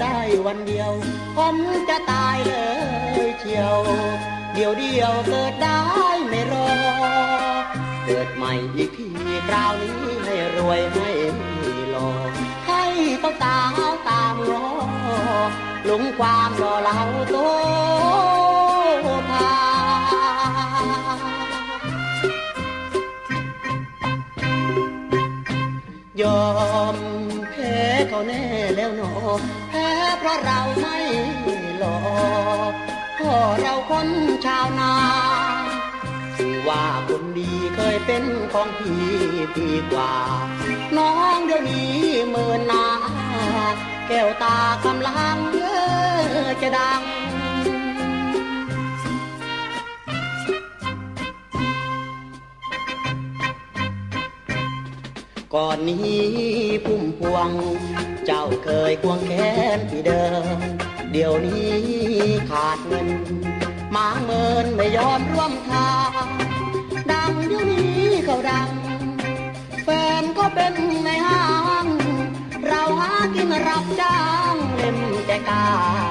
ได้วันเดียว ผมจะตายเลยเชียว เดียวเดียวเกิดได้ไม่รอ เกิดใหม่อีกทีคราวนี้ให้รวยให้หล่อให้เขาตาตามรอหลงความรอเราโตพายอม แพ้เขาแน่แล้วหนอแพ้เพราะเราไม่หล่อพ่อเราคนชาวนาถึงว่าคนดีเคยเป็นของพี่ดีกว่า น้องเดี๋ยวนี้เมินนา แก้วตากำลังเออจะดัง ก่อนนี้พุ่มพวง เจ้าเคยควงแขนพี่เดิม เดี๋ยวนี้ขาดเงินหมาเมินไม่ยอมร่วมทาง ดังเดี๋ยวนี้เขาดัง แฟนก็เป็นในห้าง เราหากินรับจ้างเล่มแต่กาง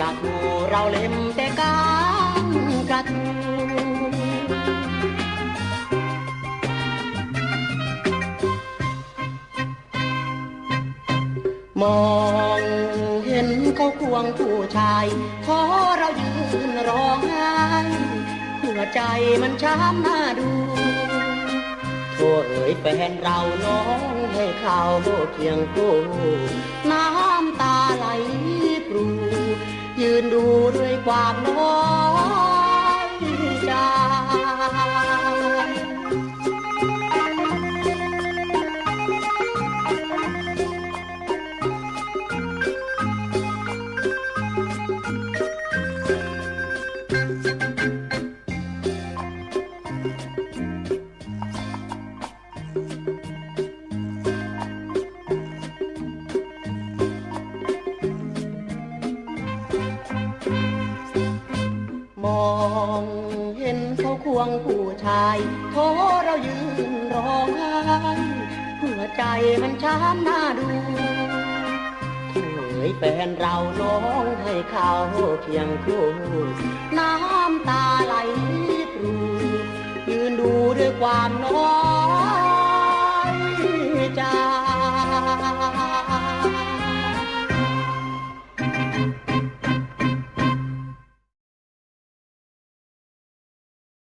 กดูเราเล่มแต่กางกระทู มองเห็นเขาควงผู้ชาย ขอเรายืนร้องไห้หัวใจมันช้ำหน้าดูโทษเอ่ยแฟนเราน้องให้เขาเคียงคู่น้ำตาไหลปรูยืนดูด้วยความน้อย ควงผู้ชายโทเรายืนร้องไห้หัวใจมันช้ำหน้าดูเอยแป็นเราน้องให้เขาเพียงคู่น้ำตาไหลปรูยืนดูด้วยความน้อยใจ